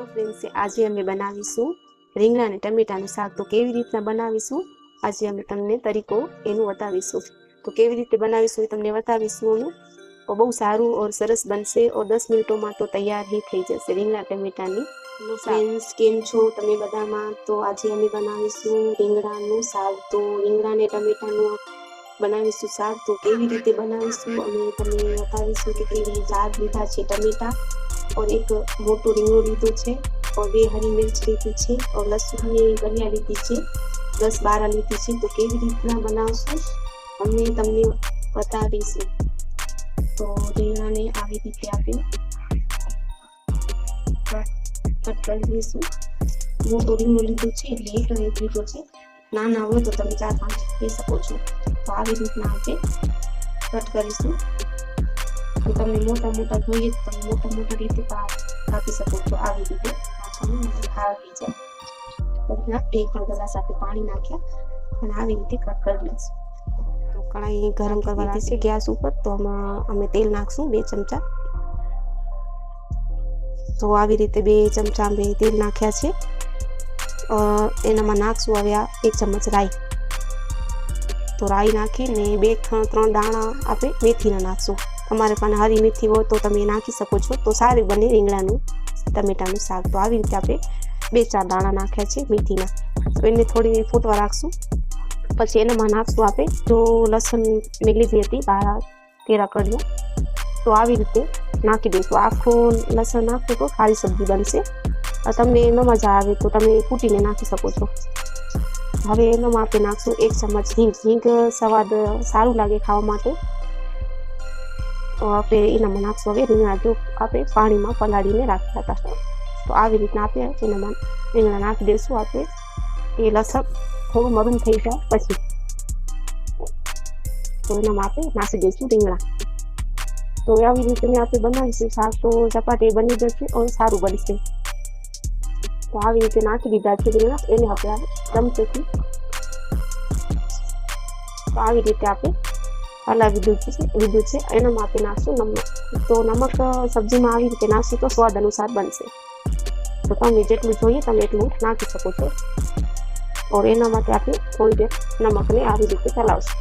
Hello friends આજે અમે બનાવીશું રીંગણા અને ટમેટાનું શાક. તો કેવી રીતના બનાવીશું? આજે અમે તમને તરીકો એનું બતાવીશું તો કેવી રીતે બનાવીશું એ તમને બતાવીશું અમે. તો બહુ સારું ઓર સરસ બનશે ઓર દસ મિનિટોમાં તો તૈયાર હી થઈ જશે રીંગણા ટમેટાની. ફ્રેન્ડ્સ કેમ છો તમે બધામાં? તો આજે અમે બનાવીશું રીંગણાનું શાક. તો રીંગણા અને ટમેટાનું બનાવીશું શાક. તો કેવી રીતે બનાવીશું? અમે તમને બતાવીશું કે કેવી રીતે શાક લીધા છે ટમેટા. और एक મોટું રીંગણું લીધું છે और બે હરી મિર્ચ લીધી છે और લસણની ગલિયા લીધી છે દસ બાર લીધી છે તો કેવી રીતના બનાવશું અમે તમને બતાવીશું તો રીંગણાને આવી રીતે આપણે કટ કરી દઈશું મોટું રીંગણું લીધું છે એટલે એક એક લીધો છે નાના હોય તો તમે ચાર પાંચ લઈ શકો છો તો આવી રીતના આપણે કટ કરીશું તો તમને મોટા મોટા જોઈએ તો તમે મોટા મોટા રીતે પણ આપી શકો છો આવી રીતે નાખવાનું આવી જાય પછી આપણે એક ગ્લાસ આપણે પાણી નાખ્યા અને આવી રીતે કટ કરી લઈશું તો કઢાઈ ગરમ કરવા છે ગેસ ઉપર તો આમાં અમે તેલ નાખશું બે ચમચા તો આવી રીતે બે ચમચા અમે તેલ નાખ્યા છે એનામાં નાખશું હવે આ એક ચમચ રાઈ તો રાઈ નાખીને બે, ત્રણ દાણા આપણે મેથીના નાખશું. તમારે પાસે હરી મેથી હોય તો તમે નાખી શકો છો. તો સારી બને રીંગણાનું, ટમેટાનું શાક. તો આવી રીતે આપણે બે, ચાર દાણા નાખ્યા છે મેથીના. તો એને થોડી ફૂટવા રાખશું. પછી એનામાં નાખશું આપણે. જો લસણ મેં લીધી હતી બાર તેરા કડિયા તો આવી રીતે નાખી દઈશું. આખું લસણ નાખો તો સારી સબ્જી બનશે. તમને ન મજા આવે તો તમે કૂટીને નાખી શકો છો. હવે એમાં આપણે નાખશું એક ચમચ હિંગ. હિંગ સ્વાદ સારું લાગે ખાવા માટે. તો આપણે એનામાં નાખશું હવે રીંગણા. જો આપણે પાણીમાં પલાળીને રાખ્યા હતા. તો આવી રીતના આપણે એનામાં રીંગણા નાખી દઈશું આપણે એ લસણ થોડું મગન થઈ જાય પછી. તો એનામાં આપણે નાખી દઈશું રીંગણા. તો આવી રીતે આપણે બનાવીશું. શાક તો ચપાટી બની જશે અને સારું બનશે. તો આવી રીતે નાખી દીધા છે રીંગણા એને આપણે ચમચેથી તો આવી રીતે આપણે હલાવી દીધું છે, લીધું છે. એનામાં આપણે નાખશું નમક. તો નમક સબ્જીમાં આવી રીતે નાખશું તો સ્વાદ અનુસાર બનશે. તો તમે જેટલું જોઈએ તમે એટલું નાખી શકો છો. ઓર એના માટે આપણે થોડી દેર નમકને આવી રીતે ચલાવશું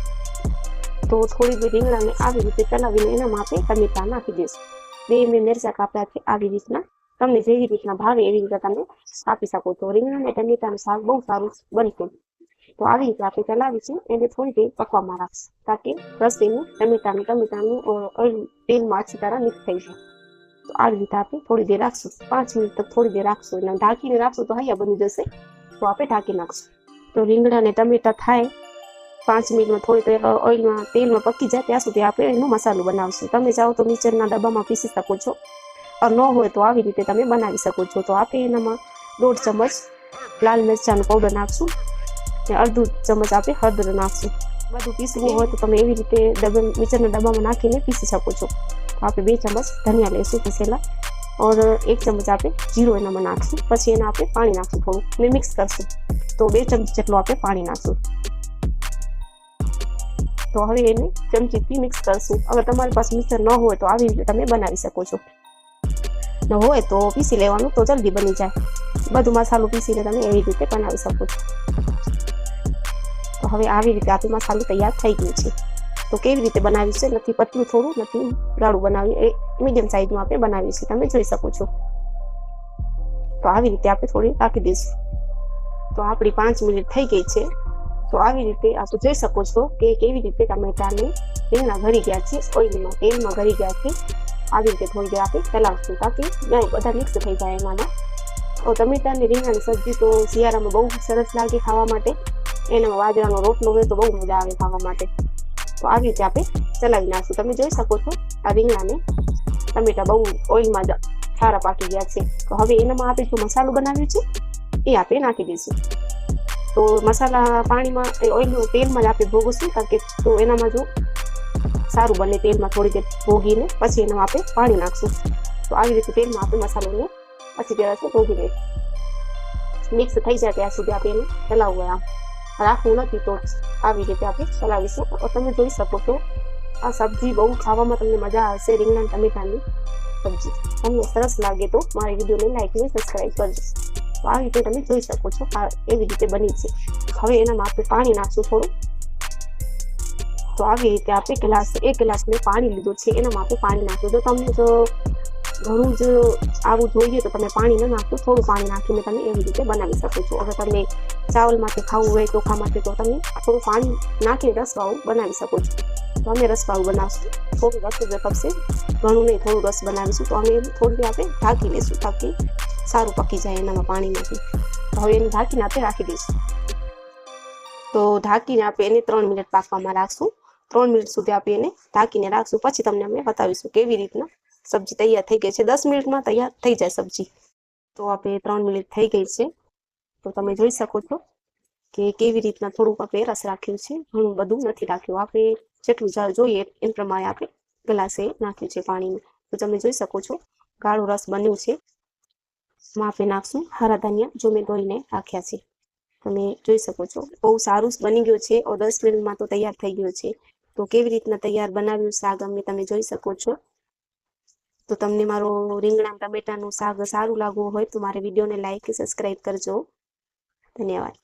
તો થોડી દેર રીંગણાને આવી રીતે ચલાવીને એનામાં આપણે ટમેટા નાખી દઈશું બે મેં મિરચા કાપ્યા છે આવી રીતના તમને જેવી રીતના ભાવે એવી રીતે તમે આપી શકો. તો રીંગણા અને ટમેટાનું શાક બહુ સારું બનશે. તો આવી રીતે આપણે ચલાવીશું. એને થોડી દેર પકવામાં રાખશું. તાકી રસીનું ટમેટાનું ટમેટાનું તેલમાં અચ્છી તરહ મિક્સ થઈ જાય. તો આવી રીતે આપણે થોડી દેર રાખશું. પાંચ મિનિટ તક થોડી દેર રાખશું. એને ઢાંકીને રાખશું તો હૈયા બની જશે. તો આપણે ઢાંકી નાખશું. તો રીંગણા અને ટમેટા થાય. પાંચ મિનિટમાં થોડી ઓઇલમાં, તેલમાં પકી જાય. ત્યાં સુધી આપણે એનો મસાલો બનાવશું. તમે ચાહો તો મિક્સરના ડબ્બામાં પીસી શકો છો. ન હોય તો આવી રીતે તમે બનાવી શકો છો. તો આપણે એનામાં દોઢ ચમચ લાલ મિરચાંનો પાવડર નાખશું ને અડધું ચમચ આપણે હળદર નાખશું. બધું પીસવું હોય તો તમે એવી રીતે ડબ્બા મિક્સરના ડબ્બામાં નાખીને પીસી શકો છો. આપણે બે ચમચ ધનિયા લઈશું પીસેલા ઓર એક ચમચ આપણે જીરું એનામાં નાખશું. પછી એના આપણે પાણી નાખશું થોડું. ને મિક્સ કરશું. તો બે ચમચ જેટલું આપણે પાણી નાખશું. તો હવે એને ચમચીથી મિક્સ કરશું. અગર તમારી પાસે મિક્સર ન હોય તો આવી રીતે તમે બનાવી શકો છો. ન હોય તો પીસી લેવાનું તો જલ્દી બની જાય. બધું મસાલો પીસીને તમે એવી રીતે બનાવી શકો છો. તો હવે આવી રીતે આપણું મસાલો તૈયાર થઈ ગયું છે. તો કેવી રીતે બનાવ્યું નથી પતલું થોડું, નથી ગાળું બનાવ્યું. એ મીડિયમ સાઈઝમાં આપણે બનાવ્યું છે. તમે જોઈ શકો છો. તો આવી રીતે આપણે થોડી રાખી દઈશું. તો આપણી પાંચ મિનિટ થઈ ગઈ છે. તો આવી રીતે આપ જોઈ શકો છો કે કેવી રીતે ટમેટાને રીંગણા ભરી ગયા છે, ઓઇલમાં, તેલમાં ભરી ગયા છે. આવી રીતે થોડી દેર આપણે ચલાવશું તાકી બધા મિક્સ થઈ જાય એમાંના. ટમેટાની રીંગણાની સબ્જી તો શિયાળામાં બહુ સરસ લાગે ખાવા માટે. એનામાં બાજરાનો રોટલો હોય તો બહુ મજા આવે ખાવા માટે. તો આવી રીતે આપણે ચલાવી નાખશું. તમે જોઈ શકો છો, આ રીંગણાને ટમેટા બહુ ઓઇલમાં સારા પાકી ગયા છે. તો હવે એનામાં આપણે જો મસાલો બનાવ્યો છે, એ આપણે નાખી દઈશું. તો મસાલા પાણીમાં, એ ઓઇલનું તેલમાં જ આપણે ભોગવશું, કારણ કે તો એનામાં જો સારું બને તેલમાં થોડી દેર ભોગીને પછી એનામાં આપણે પાણી નાખશું. તો આવી રીતે તેલમાં આપણે મસાલોને પછી ત્યારે ભોગી લઈશું મિક્સ થઈ જાય ત્યાં સુધી આપણે એને ચલાવવું આમ. રાખવું નથી તો આવી રીતે આપણે ચલાવીશું. તો તમે જોઈ શકો છો, આ સબ્જી બહુ ખાવામાં તમને મજા આવશે રીંગણા, ટમેટાની સબ્જી. તમને સરસ લાગે તો મારી વિડીયોને લાઈક ને સબસ્ક્રાઈબ કરજો. તો આ રીતે તમે જોઈ શકો છો, આ એવી રીતે બની છે. હવે એનામાં આપણે પાણી નાખશું થોડું. તો આવી રીતે આપણે ગ્લાસ, એક ગ્લાસ મેં પાણી લીધું છે એનામાં આપણે પાણી નાખ્યું. તો તમને જો ઘણું જ આવું જોઈએ તો તમે પાણી ન નાખો, થોડું પાણી નાખીને તમે એવી રીતે બનાવી શકો છો. હવે તમને ચાવલમાંથી ખાવું હોય, ચોખામાંથી, તો તમે થોડું પાણી નાખીને રસવાળું બનાવી શકો છો. તો અમે રસવાળું બનાવશું. થોડું રસ જ ખપશે ઘણું નહીં, થોડું રસ બનાવીશું. તો અમે થોડી આપણે ઢાંકી લઈશું તાકી સારું પકી જાય એનામાં પાણીમાંથી. તો હવે એને ઢાંકીને આપણે રાખી દઈશું. તો ઢાંકીને આપણે એને ત્રણ મિનિટ પાકવામાં રાખશું. ત્રણ મિનિટ સુધી આપણે એને ઢાંકીને રાખશું. પછી તમને અમે બતાવીશું કેવી રીતના સબ્જી તૈયાર થઈ ગઈ છે. દસ મિનિટમાં તૈયાર થઈ જાય સબ્જી. તો આપણે ત્રણ મિનિટ થઈ ગઈ છે. તો તમે જોઈ શકો છો કે કેવી રીતના થોડુંક આપણે રસ રાખ્યું છે. ઘણું બધું નથી રાખ્યું. આપણે જેટલું જોઈએ એ પ્રમાણે આપણે ગ્લાસે નાખ્યું છે પાણીનું તો તમે જોઈ શકો છો ગાળો રસ બન્યું છે. માફે નાખશું. હરા ધાન્યા જો મેં ધોઈને રાખ્યા છે. તમે જોઈ શકો છો. બહુ સારું બની ગયું છે. દસ મિનિટમાં તો તૈયાર થઈ ગયું છે. તો કેવી રીતના તૈયાર બનાવ્યું શાક અમને તમે જોઈ શકો છો. તો તમને મારો રીંગણા ટમેટાનું શાક સારું લાગવું હોય તો મારા વિડીયોને લાઈક સબસ્ક્રાઈબ કરજો. ધન્યવાદ.